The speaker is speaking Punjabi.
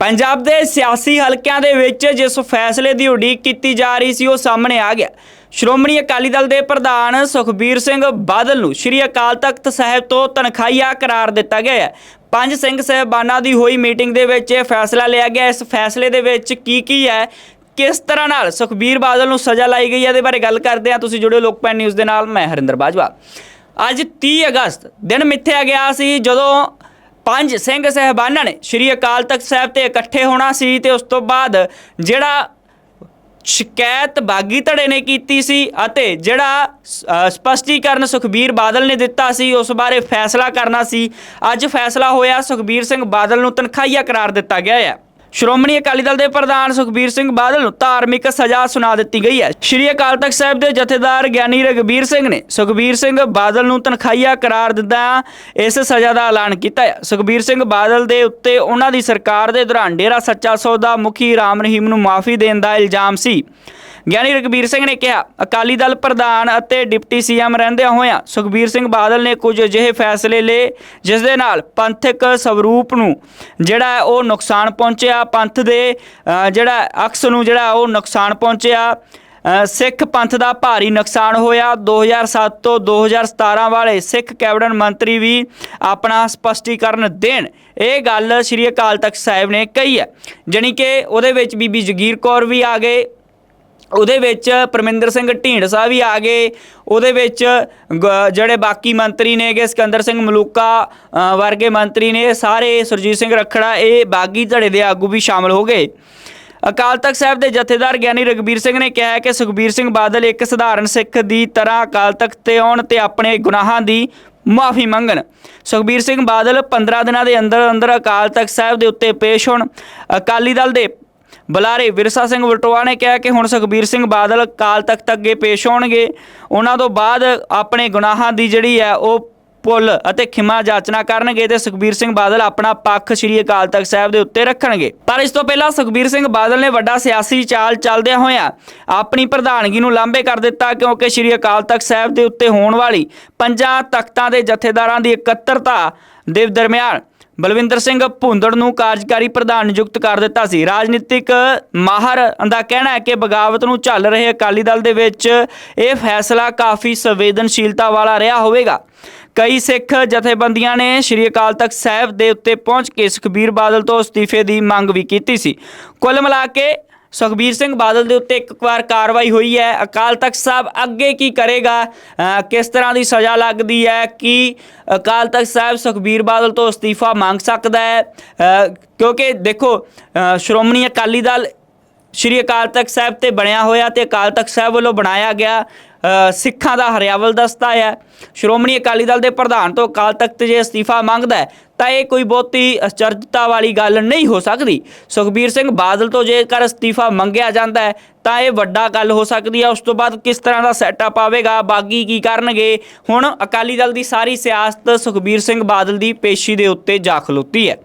ਪੰਜਾਬ ਦੇ ਸਿਆਸੀ ਹਲਕਿਆਂ ਦੇ ਵਿੱਚ ਜਿਸ ਫੈਸਲੇ ਦੀ ਉਡੀਕ ਕੀਤੀ ਜਾ ਰਹੀ ਸੀ, ਉਹ ਸਾਹਮਣੇ ਆ ਗਿਆ। ਸ਼੍ਰੋਮਣੀ ਅਕਾਲੀ ਦਲ ਦੇ ਪ੍ਰਧਾਨ ਸੁਖਬੀਰ ਸਿੰਘ ਬਾਦਲ ਨੂੰ ਸ਼੍ਰੀ ਅਕਾਲ ਤਖਤ ਸਾਹਿਬ ਤੋਂ ਤਨਖਾਹੀਆ ਕਰਾਰ ਦਿੱਤਾ ਗਿਆ ਹੈ। ਪੰਜ ਸਿੰਘ ਸਹਿਬਾਨਾਂ ਦੀ ਹੋਈ ਮੀਟਿੰਗ ਦੇ ਵਿੱਚ ਇਹ ਫੈਸਲਾ ਲਿਆ ਗਿਆ। ਇਸ ਫੈਸਲੇ ਦੇ ਵਿੱਚ ਕੀ ਕੀ ਹੈ, ਕਿਸ ਤਰ੍ਹਾਂ ਨਾਲ ਸੁਖਬੀਰ ਬਾਦਲ ਨੂੰ ਸਜ਼ਾ ਲਾਈ ਗਈ ਹੈ, ਇਹਦੇ ਬਾਰੇ ਗੱਲ ਕਰਦੇ ਹਾਂ। ਤੁਸੀਂ ਜੁੜੇ ਲੋਕਪਾਲ ਨਿਊਜ਼ ਦੇ ਨਾਲ, ਮੈਂ ਹਰਿੰਦਰ ਬਾਜਵਾ। ਅੱਜ 30 ਅਗਸਤ, ਦਿਨ ਮਿੱਥਿਆ ਗਿਆ ਸੀ, ਜਦੋਂ ਪੰਜ ਸਿੰਘ ਸਹਿਬਾਨਾਂ ਨੇ ਸ਼੍ਰੀ ਅਕਾਲ ਤਖਤ ਸਾਹਿਬ ਤੇ ਇਕੱਠੇ ਹੋਣਾ ਸੀ ਤੇ ਉਸ ਤੋਂ ਬਾਅਦ ਜਿਹੜਾ ਸ਼ਿਕਾਇਤ ਬਾਗੀ ਧੜੇ ਨੇ ਕੀਤੀ ਸੀ ਅਤੇ ਜਿਹੜਾ ਅ, ਸਪਸ਼ਟੀਕਰਨ ਸੁਖਬੀਰ ਬਾਦਲ ਨੇ ਦਿੱਤਾ ਸੀ ਉਸ ਬਾਰੇ ਫੈਸਲਾ ਕਰਨਾ ਸੀ। ਅੱਜ ਫੈਸਲਾ ਹੋਇਆ ਸੁਖਬੀਰ ਸਿੰਘ ਬਾਦਲ ਨੂੰ ਤਨਖਾਹੀਆ ਕਰਾਰ ਦਿੱਤਾ ਗਿਆ ਹੈ ਸ਼੍ਰੋਮਣੀ ਅਕਾਲੀ ਦਲ ਦੇ ਪ੍ਰਧਾਨ ਸੁਖਬੀਰ ਸਿੰਘ ਬਾਦਲ ਨੂੰ ਧਾਰਮਿਕ ਸਜ਼ਾ ਸੁਣਾ ਦਿੱਤੀ ਗਈ ਹੈ। ਸ਼੍ਰੀ ਅਕਾਲ ਤਖਤ ਸਾਹਿਬ ਦੇ ਜਥੇਦਾਰ ਗਿਆਨੀ ਰਗਬੀਰ ਸਿੰਘ ਨੇ ਸੁਖਬੀਰ ਸਿੰਘ ਬਾਦਲ ਨੂੰ ਤਨਖਾਹੀਆ ਕਰਾਰ ਦਿੰਦਾ ਇਸ ਸਜ਼ਾ ਦਾ ਐਲਾਨ ਕੀਤਾ ਹੈ। ਸੁਖਬੀਰ ਸਿੰਘ ਬਾਦਲ ਦੇ ਉੱਤੇ ਉਹਨਾਂ ਦੀ ਸਰਕਾਰ ਦੇ ਦੌਰਾਨ ਡੇਰਾ ਸੱਚਾ ਸੌਦਾ ਮੁਖੀ ਰਾਮ ਰਹੀਮ ਨੂੰ ਮਾਫੀ ਦੇਣ ਦਾ ਇਲਜ਼ਾਮ ਸੀ। ਗਿਆਨੀ ਰਗਬੀਰ ਸਿੰਘ ਨੇ ਕਿਹਾ, ਅਕਾਲੀ ਦਲ ਪ੍ਰਧਾਨ ਅਤੇ ਡਿਪਟੀ ਸੀਐਮ ਰਹਿੰਦਿਆਂ ਹੋਇਆਂ ਸੁਖਬੀਰ ਸਿੰਘ ਬਾਦਲ ਨੇ ਕੁਝ ਅਜਿਹੇ ਫੈਸਲੇ ਲਏ, ਜਿਸ ਦੇ ਨਾਲ ਪੰਥਕ ਸਵਰੂਪ ਨੂੰ ਜਿਹੜਾ ਉਹ ਨੁਕਸਾਨ ਪਹੁੰਚਿਆ, ਪੰਥ ਦੇ ਜਿਹੜਾ ਅਕਸ ਨੂੰ ਜਿਹੜਾ ਉਹ ਨੁਕਸਾਨ ਪਹੁੰਚਿਆ ਸਿੱਖ ਪੰਥ ਦਾ ਭਾਰੀ ਨੁਕਸਾਨ ਹੋਇਆ। 2007 ਤੋਂ 2017 ਵਾਲੇ ਸਿੱਖ ਕੈਬਨਿਟ ਮੰਤਰੀ ਵੀ ਆਪਣਾ ਸਪਸ਼ਟੀਕਰਨ ਦੇਣ। ਇਹ ਗੱਲ ਸ਼੍ਰੀ ਅਕਾਲ ਤਖਤ ਸਾਹਿਬ ਨੇ ਕਹੀ ਹੈ, ਜਾਣੀ ਕਿ ਉਹਦੇ ਵਿੱਚ ਬੀਬੀ ਜਗੀਰ ਕੌਰ ਵੀ ਆ ਗਏ ਉਹਦੇ ਵਿੱਚ ਪਰਮਿੰਦਰ ਸਿੰਘ ਢੀਂਡਸਾ ਵੀ ਆ ਗਏ। ਉਹਦੇ ਵਿੱਚ ਗ- ਜਿਹੜੇ ਬਾਕੀ ਮੰਤਰੀ ਨੇਗੇ, ਸਿਕੰਦਰ ਸਿੰਘ ਮਲੂਕਾ ਵਰਗੇ ਮੰਤਰੀ ਨੇ, ਸਾਰੇ ਸੁਰਜੀਤ ਸਿੰਘ ਰੱਖੜਾ, ਇਹ ਬਾਗੀ ਧੜੇ ਦੇ ਆਗੂ ਵੀ ਸ਼ਾਮਲ ਹੋ ਗਏ। ਅਕਾਲ ਤਖਤ ਸਾਹਿਬ ਦੇ ਜਥੇਦਾਰ ਗਿਆਨੀ ਰਗਬੀਰ ਸਿੰਘ ਨੇ ਕਿਹਾ ਹੈ ਕਿ ਸੁਖਬੀਰ ਸਿੰਘ ਬਾਦਲ ਇੱਕ ਸਧਾਰਨ ਸਿੱਖ ਦੀ ਤਰ੍ਹਾਂ ਅਕਾਲ ਤਖਤ ਤੇ ਆਉਣ ਤੇ ਆਪਣੇ ਗੁਨਾਹਾਂ ਦੀ ਮਾਫੀ ਮੰਗਣ। ਸੁਖਬੀਰ ਸਿੰਘ ਬਾਦਲ 15 ਦਿਨਾਂ ਦੇ ਅੰਦਰ ਅੰਦਰ ਅਕਾਲ ਤਖਤ ਸਾਹਿਬ ਦੇ ਉੱਤੇ ਪੇਸ਼ ਹੋਣ। ਅਕਾਲੀ ਦਲ ਦੇ ਬੁਲਾਰੇ ਵਿਰਸਾ ਸਿੰਘ ਵਟੋਆ ਨੇ ਕਿਹਾ ਕਿ ਹੁਣ ਸੁਖਬੀਰ ਸਿੰਘ ਬਾਦਲ ਕਾਲ ਤਖਤ ਅੱਗੇ ਪੇਸ਼ ਹੋਣਗੇ। ਉਹਨਾਂ ਤੋਂ ਬਾਅਦ ਆਪਣੇ ਗੁਨਾਹਾਂ ਦੀ ਜਿਹੜੀ ਹੈ ਉਹ ਪੁੱਲ ਅਤੇ ਖਿਮਾ ਜਾਚਨਾ ਕਰਨਗੇ ਤੇ ਸੁਖਬੀਰ ਸਿੰਘ ਬਾਦਲ ਆਪਣਾ ਪੱਖ ਸ੍ਰੀ ਅਕਾਲ ਤਖਤ ਸਾਹਿਬ ਦੇ ਉੱਤੇ ਰੱਖਣਗੇ। ਪਰ ਇਸ ਤੋਂ ਪਹਿਲਾਂ ਸੁਖਬੀਰ ਸਿੰਘ ਬਾਦਲ ਨੇ ਵੱਡਾ ਸਿਆਸੀ ਚਾਲ ਚੱਲਦਿਆਂ ਹੋਇਆਂ ਆਪਣੀ ਪ੍ਰਧਾਨਗੀ ਨੂੰ ਲਾਂਭੇ ਕਰ ਦਿੱਤਾ ਕਿਉਂਕਿ ਸ੍ਰੀ ਅਕਾਲ ਤਖਤ ਸਾਹਿਬ ਦੇ ਉੱਤੇ ਹੋਣ ਵਾਲੀ ਪੰਜਾਂ ਤਖਤਾਂ ਦੇ ਜਥੇਦਾਰਾਂ ਦੀ ਇਕੱਤਰਤਾ ਦੇ ਦਰਮਿਆਨ ਬਲਵਿੰਦਰ ਸਿੰਘ ਭੁੰਦੜ ਨੂੰ ਕਾਰਜਕਾਰੀ ਪ੍ਰਧਾਨ ਨਿਯੁਕਤ ਕਰ ਦਿੱਤਾ ਸੀ। ਰਾਜਨੀਤਿਕ ਮਾਹਰ ਦਾ ਕਹਿਣਾ ਹੈ ਕਿ ਬਗਾਵਤ ਨੂੰ ਝੱਲ ਰਹੇ ਅਕਾਲੀ ਦਲ ਦੇ ਵਿੱਚ ਇਹ ਫੈਸਲਾ ਕਾਫੀ ਸੰਵੇਦਨਸ਼ੀਲਤਾ ਵਾਲਾ ਰਿਹਾ ਹੋਵੇਗਾ। ਕਈ ਸਿੱਖ ਜਥੇਬੰਦੀਆਂ ਨੇ ਸ਼੍ਰੀ ਅਕਾਲ ਤਖਤ ਸਾਹਿਬ ਦੇ ਉੱਤੇ ਪਹੁੰਚ ਕੇ ਸੁਖਬੀਰ ਬਾਦਲ ਤੋਂ ਅਸਤੀਫੇ ਦੀ ਮੰਗ ਵੀ ਕੀਤੀ ਸੀ। ਕੁੱਲ ਮਿਲਾ ਕੇ ਸੁਖਬੀਰ ਸਿੰਘ ਬਾਦਲ ਦੇ ਉੱਤੇ ਇੱਕ ਵਾਰ ਕਾਰਵਾਈ ਹੋਈ ਹੈ। ਅਕਾਲ ਤਖਤ ਸਾਹਿਬ ਅੱਗੇ ਕੀ ਕਰੇਗਾ? ਕਿਸ ਤਰ੍ਹਾਂ ਦੀ ਸਜ਼ਾ ਲੱਗਦੀ ਹੈ? ਕਿ ਅਕਾਲ ਤਖਤ ਸਾਹਿਬ ਸੁਖਬੀਰ ਬਾਦਲ ਤੋਂ ਅਸਤੀਫਾ ਮੰਗ ਸਕਦਾ ਹੈ? ਕਿਉਂਕਿ ਦੇਖੋ ਸ਼੍ਰੋਮਣੀ ਅਕਾਲੀ ਦਲ ਸ਼੍ਰੀ ਅਕਾਲ ਤਖਤ ਸਾਹਿਬ ਤੇ ਬਣਿਆ ਹੋਇਆ ਤੇ ਅਕਾਲ ਤਖਤ ਸਾਹਿਬ ਵੱਲੋਂ ਬਣਾਇਆ ਗਿਆ ਸਿੱਖਾਂ ਦਾ ਹਰਿਆਵਲ ਦਸਤਾ ਹੈ। ਸ਼੍ਰੋਮਣੀ ਅਕਾਲੀ ਦਲ ਦੇ ਪ੍ਰਧਾਨ ਤੋਂ ਅਕਾਲ ਤਖਤ ਜੇ ਅਸਤੀਫਾ ਮੰਗਦਾ ਤਾਂ ਇਹ ਕੋਈ ਬਹੁਤੀ ਅਚਰਜਤਾ ਵਾਲੀ ਗੱਲ ਨਹੀਂ ਹੋ ਸਕਦੀ। ਸੁਖਬੀਰ ਸਿੰਘ ਬਾਦਲ ਤੋਂ ਜੇਕਰ ਅਸਤੀਫਾ ਮੰਗਿਆ ਜਾਂਦਾ ਹੈ, ਤਾਂ ਇਹ ਵੱਡਾ ਗੱਲ ਹੋ ਸਕਦੀ ਹੈ। ਉਸ ਤੋਂ ਬਾਅਦ ਕਿਸ ਤਰ੍ਹਾਂ ਦਾ ਸੈਟਅਪ ਆਵੇਗਾ, ਬਾਗੀ ਕੀ ਕਰਨਗੇ? ਹੁਣ ਅਕਾਲੀ ਦਲ ਦੀ ਸਾਰੀ ਸਿਆਸਤ ਸੁਖਬੀਰ ਸਿੰਘ ਬਾਦਲ ਦੀ ਪੇਸ਼ੀ ਦੇ ਉੱਤੇ ਜਾ ਖਲੋਤੀ ਹੈ।